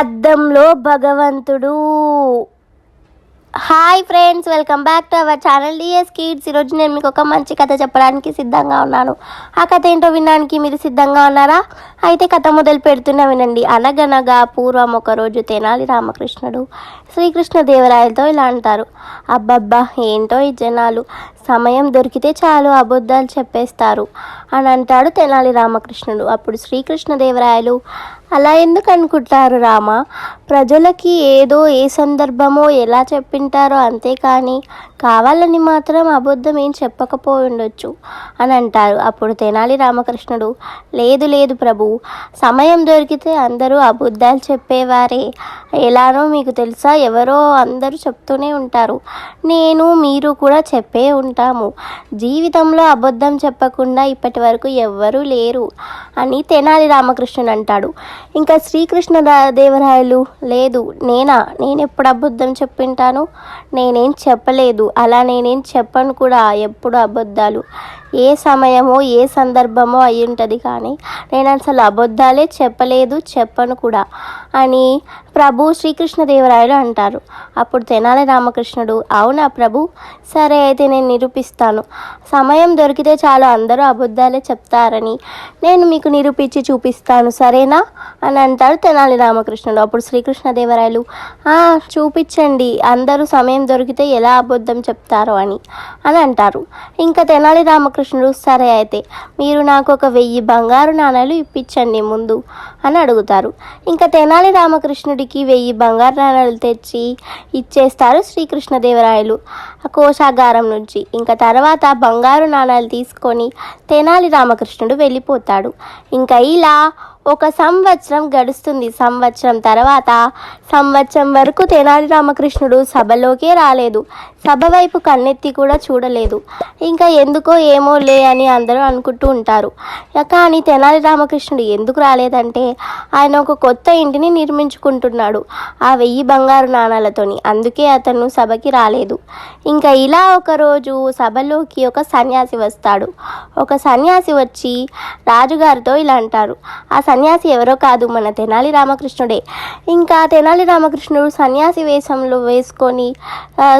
అద్దంలో భగవంతుడు. Hi friends welcome back to our channel DS Kids ఈరోజు నేను మీకు ఒక మంచి కథ చెప్పడానికి సిద్ధంగా ఉన్నాను. ఆ కథ ఏంటో వినడానికి మీరు సిద్ధంగా ఉన్నారా? అయితే కథ మొదలు పెడుతున్నా వినండి. అనగనగా పూర్వం ఒక రోజు తెనాలి రామకృష్ణుడు శ్రీకృష్ణ దేవరాయలతో ఇలా అంటారు. అబ్బబ్బా ఏంటో ఈ జనాలు? సమయం దొరికితే చాలు అబద్ధాలు చెప్పేస్తారు. అని అంటాడు తెనాలి రామకృష్ణుడు. అప్పుడు శ్రీకృష్ణదేవరాయలు అలా ఎందుకు అనుకుంటారు రామ? ప్రజలకి ఏదో ఏ సందర్భమో ఎలా చెప్పింటారో అంతేకాని కావాలని మాత్రం అబద్ధం ఏం చెప్పకపోయి ఉండొచ్చు అని అంటారు. అప్పుడు తెనాలి రామకృష్ణుడు లేదు లేదు ప్రభు సమయం దొరికితే అందరూ అబద్ధాలు చెప్పేవారే. ఎలానో మీకు తెలుసా ఎవరో అందరూ చెప్తూనే ఉంటారు. నేను మీరు కూడా చెప్పే ఉంటాము. జీవితంలో అబద్ధం చెప్పకుండా ఇప్పటి వరకు ఎవ్వరూ లేరు అని తెనాలి రామకృష్ణుడు అంటాడు. ఇంకా శ్రీకృష్ణ దేవరాయలు లేదు నేనా? నేను ఎప్పుడు అబద్ధం చెప్పింటాను? నేనేం చెప్పలేదు. అలా నేనేం చెప్పను కూడా ఎప్పుడు అబద్ధాలు. ఏ సమయమో ఏ సందర్భమో అయి ఉంటుంది కానీ నేను అసలు అబద్ధాలే చెప్పలేదు చెప్పను కూడా. అని ప్రభు శ్రీకృష్ణదేవరాయలు అంటారు. అప్పుడు తెనాలి రామకృష్ణుడు అవునా ప్రభు? సరే అయితే నేను నిరూపిస్తాను. సమయం దొరికితే చాలు అందరూ అబద్ధాలే చెప్తారని. నేను మీకు నిరూపించి చూపిస్తాను సరేనా అని అంటారు తెనాలి రామకృష్ణుడు. అప్పుడు శ్రీకృష్ణదేవరాయలు చూపించండి అందరూ సమయం దొరికితే ఎలా అబద్ధం చెప్తారో అని. అని అంటారు. ఇంకా తెనాలి రామకృష్ణుడు సరే అయితే మీరు నాకు ఒక వెయ్యి బంగారు నాణాలు ఇప్పించండి ముందు. అని అడుగుతారు. ఇంకా తెనాలి రామకృష్ణుడికి వెయ్యి బంగారు నాణాలు తెచ్చి ఇచ్చేస్తారు శ్రీకృష్ణదేవరాయలు. ఆ కోశాగారం నుంచి. ఇంకా తర్వాత బంగారు నాణాలు తీసుకొని తెనాలి రామకృష్ణుడు వెళ్ళిపోతాడు. ఇంకా ఇలా ఒక సంవత్సరం గడుస్తుంది. సంవత్సరం తర్వాత సంవత్సరం వరకు తెనాలి రామకృష్ణుడు సభలోకే రాలేదు. సభ వైపు కన్నెత్తి కూడా చూడలేదు. ఇంకా ఎందుకో ఏమో లే అని అందరూ అనుకుంటూ ఉంటారు. కానీ తెనాలి రామకృష్ణుడు ఎందుకు రాలేదంటే ఆయన ఒక కొత్త ఇంటిని నిర్మించుకుంటున్నాడు ఆ వెయ్యి బంగారు నాణాలతోని. అందుకే అతను సభకి రాలేదు. ఇంకా ఇలా ఒకరోజు సభలోకి ఒక సన్యాసి వస్తాడు. ఒక సన్యాసి వచ్చి రాజుగారితో ఇలా అంటారు. ఆ సన్యాసి ఎవరో కాదు మన తెనాలి రామకృష్ణుడే. ఇంకా తెనాలి రామకృష్ణుడు సన్యాసి వేషంలో వేసుకొని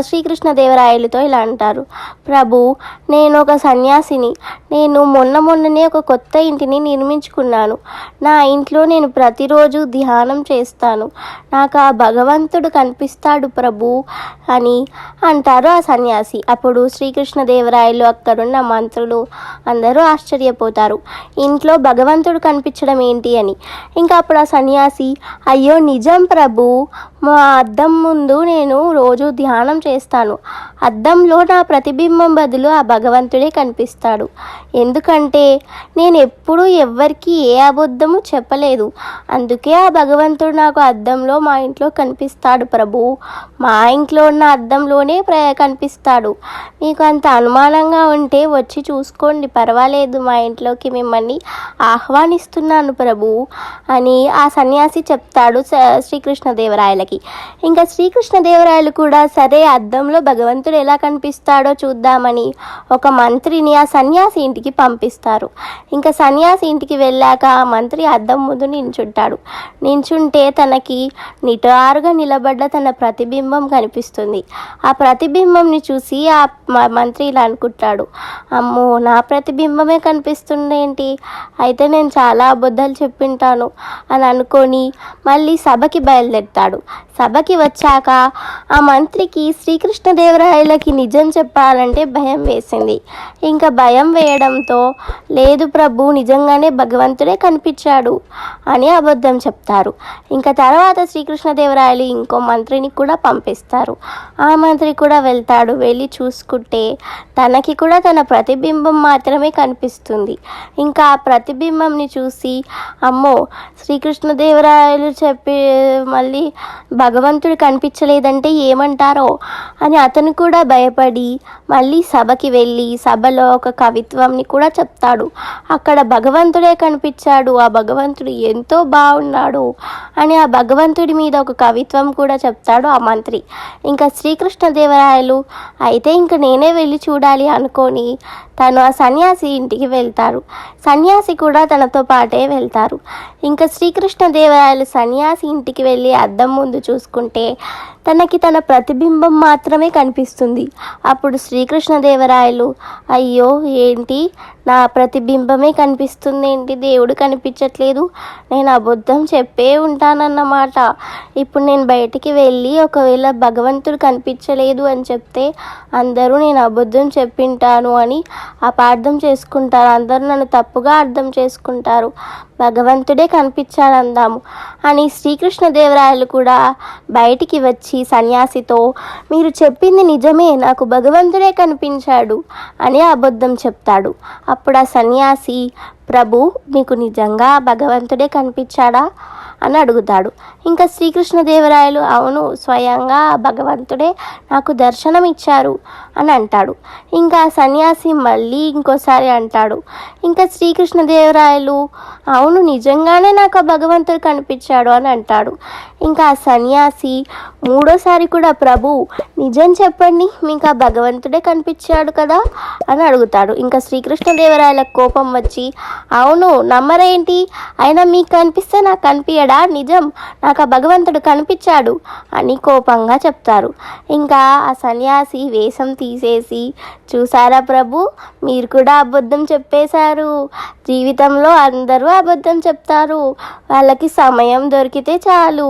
శ్రీకృష్ణ కృష్ణదేవరాయలతో ఇలా అంటారు. ప్రభు నేను ఒక సన్యాసిని. నేను మొన్న మొన్ననే ఒక కొత్త ఇంటిని నిర్మించుకున్నాను. నా ఇంట్లో నేను ప్రతిరోజు ధ్యానం చేస్తాను. నాకు ఆ భగవంతుడు కనిపిస్తాడు ప్రభు అని అంటారు ఆ సన్యాసి. అప్పుడు శ్రీకృష్ణదేవరాయలు అక్కడున్న మంత్రులు అందరూ ఆశ్చర్యపోతారు. ఇంట్లో భగవంతుడు కనిపించడం ఏంటి అని. ఇంకా అప్పుడు ఆ సన్యాసి అయ్యో నిజం ప్రభు. మా అద్దం ముందు నేను రోజు ధ్యానం చేస్తాను. అద్దంలో నా ప్రతిబింబం బదులు ఆ భగవంతుడే కనిపిస్తాడు. ఎందుకంటే నేను ఎప్పుడూ ఎవ్వరికి ఏ అబద్ధము చెప్పలేదు. అందుకే ఆ భగవంతుడు నాకు అద్దంలో మా ఇంట్లో కనిపిస్తాడు ప్రభు. మా ఇంట్లో ఉన్న అద్దంలోనే ప్ర కనిపిస్తాడు. మీకు అంత అనుమానంగా ఉంటే వచ్చి చూసుకోండి. పర్వాలేదు మా ఇంట్లోకి మిమ్మల్ని ఆహ్వానిస్తున్నాను ప్రభు అని ఆ సన్యాసి చెప్తాడు శ్రీకృష్ణదేవరాయలకి. ఇంకా శ్రీకృష్ణదేవరాయలు కూడా సరే అద్దంలో భగవంతుడు ఎలా కనిపిస్తాడో చూద్దామని ఒక మంత్రిని ఆ సన్యాసి ఇంటికి పంపిస్తారు. ఇంకా సన్యాసి ఇంటికి వెళ్ళాక ఆ మంత్రి అద్దం ముందు నించుంటాడు. నించుంటే తనకి నిటారుగా నిలబడ్డ తన ప్రతిబింబం కనిపిస్తుంది. ఆ ప్రతిబింబంని చూసి ఆ మంత్రి ఇలా అనుకుంటాడు. అమ్మో నా ప్రతిబింబమే కనిపిస్తుంది ఏంటి అయితే నేను చాలా అబద్ధాలు చెప్పింటాను అని అనుకొని మళ్ళీ సభకి బయలుదేరుతాడు. సభకి వచ్చాక ఆ మంత్రికి శ్రీకృష్ణదేవరాయలకి నిజం చెప్పాలంటే భయం వేసింది. ఇంకా భయం వేయడంతో లేదు ప్రభు నిజంగానే భగవంతుడే కనిపించాడు అని అబద్ధం చెప్తారు. ఇంకా తర్వాత శ్రీకృష్ణదేవరాయలు ఇంకో మంత్రిని కూడా పంపిస్తారు. ఆ మంత్రి కూడా వెళ్తాడు వెళ్ళి చూసుకుంటే తనకి కూడా తన ప్రతిబింబం మాత్రమే కనిపిస్తుంది. ఇంకా ఆ ప్రతిబింబంని చూసి అమ్మో శ్రీకృష్ణదేవరాయలు చెప్పి మళ్ళీ భగవంతుడు కనిపించలేదంటే ఏమంటారో అని అతను కూడా భయపడి మళ్ళీ సభకి వెళ్ళి సభలో ఒక కవిత్వంని కూడా చెప్తాడు. అక్కడ భగవంతుడే కనిపించాడు. ఆ భగవంతుడు ఎంతో బాగున్నాడు అని ఆ భగవంతుడి మీద ఒక కవిత్వం కూడా చెప్తాడు ఆ మంత్రి. ఇంకా శ్రీకృష్ణదేవరాయలు అయితే ఇంక నేనే వెళ్ళి చూడాలి అనుకొని తను ఆ సన్యాసి ఇంటికి వెళ్తారు. సన్యాసి కూడా తనతో పాటే వెళ్తారు. ఇంకా శ్రీకృష్ణదేవరాయలు సన్యాసి ఇంటికి వెళ్ళి అద్దం ముందు చూ చూసుకుంటే తనకి తన ప్రతిబింబం మాత్రమే కనిపిస్తుంది. అప్పుడు శ్రీకృష్ణదేవరాయలు అయ్యో ఏంటి? నా ప్రతిబింబమే కనిపిస్తుంది ఏంటి దేవుడు కనిపించట్లేదు. నేను అబద్ధం చెప్పే ఉంటానన్నమాట. ఇప్పుడు నేను బయటికి వెళ్ళి ఒకవేళ భగవంతుడు కనిపించలేదు అని చెప్తే అందరూ నేను అబద్ధం చెప్పింటాను అని అపార్థం చేసుకుంటారు. అందరూ నన్ను తప్పుగా అర్థం చేసుకుంటారు. భగవంతుడే కనిపించాడందాము అని శ్రీకృష్ణదేవరాయలు కూడా బయటికి వచ్చి సన్యాసితో మీరు చెప్పింది నిజమే నాకు భగవంతుడే కనిపించాడు అని అబద్ధం చెప్తాడు. అప్పుడు ఆ సన్యాసి ప్రభు నీకు నిజంగా భగవంతుడే కనిపించాడా? అని అడుగుతాడు. ఇంకా శ్రీకృష్ణదేవరాయలు అవును స్వయంగా భగవంతుడే నాకు దర్శనం ఇచ్చారు అని అంటాడు. ఇంకా సన్యాసి మళ్ళీ ఇంకోసారి అంటాడు. ఇంకా శ్రీకృష్ణదేవరాయలు అవును నిజంగానే నాకు ఆ భగవంతుడు కనిపించాడు అని అంటాడు. ఇంకా ఆ సన్యాసి మూడోసారి కూడా ప్రభు నిజం చెప్పండి మీకు ఆ భగవంతుడే కనిపించాడు కదా అని అడుగుతాడు. ఇంకా శ్రీకృష్ణదేవరాయల కోపం వచ్చి అవును నమ్మరేంటి? అయినా మీకు కనిపిస్తే నాకు కనిపించడా నిజం నాకు ఆ భగవంతుడు కనిపించాడు అని కోపంగా చెప్తారు. ఇంకా ఆ సన్యాసి వేషం తీసేసి చూసారా ప్రభు? మీరు కూడా అబద్ధం చెప్పేశారు. జీవితంలో అందరూ అబద్ధం చెప్తారు. వాళ్ళకి సమయం దొరికితే చాలు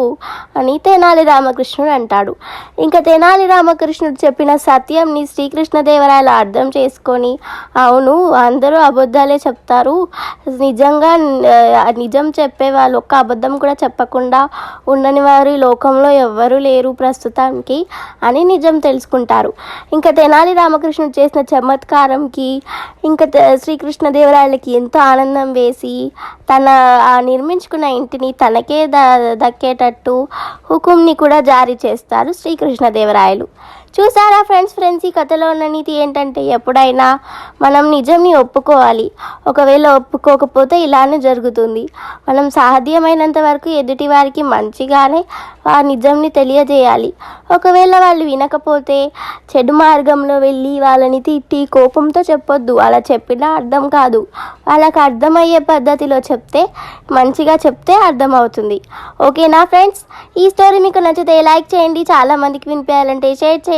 అని తెనాలి రామకృష్ణుడు అంటాడు. ఇంకా తెనాలి రామకృష్ణుడు చెప్పిన సత్యంని శ్రీకృష్ణదేవరాయలు అర్థం చేసుకొని అవును అందరూ అబద్ధాలే చెప్తారు. నిజంగా నిజం చెప్పే వాళ్ళు ఒక్క అబద్ధం కూడా చెప్పకుండా ఉండని వారు లోకంలో ఎవ్వరూ లేరు ప్రస్తుతానికి అని నిజం తెలుసుకుంటారు. ఇంకా తెనాలి రామకృష్ణుడు చేసిన చమత్కారంకి ఇంకా శ్రీకృష్ణదేవరాయలకి ఎంతో ఆనందం వేసి తన ఆ నిర్మించుకున్న ఇంటిని తనకే ద దక్కేటట్టు హుకుమ్ని కూడా జారీ చేస్తారు శ్రీకృష్ణదేవరాయలు. చూసారా ఫ్రెండ్స్ ఫ్రెండ్స్ ఈ కథలో ఉన్న నీతి ఏంటంటే ఎప్పుడైనా మనం నిజంని ఒప్పుకోవాలి. ఒకవేళ ఒప్పుకోకపోతే ఇలానే జరుగుతుంది. మనం సాధ్యమైనంత వరకు ఎదుటి వారికి మంచిగానే ఆ నిజంని తెలియజేయాలి. ఒకవేళ వాళ్ళు వినకపోతే చెడు మార్గంలో వెళ్ళి వాళ్ళని తిట్టి కోపంతో చెప్పొద్దు. అలా చెప్పినా అర్థం కాదు. వాళ్ళకి అర్థమయ్యే పద్ధతిలో చెప్తే మంచిగా చెప్తే అర్థమవుతుంది. ఓకేనా ఫ్రెండ్స్? ఈ స్టోరీ మీకు నచ్చితే లైక్ చేయండి. చాలా మందికి వినిపించాలంటే షేర్ చేయండి.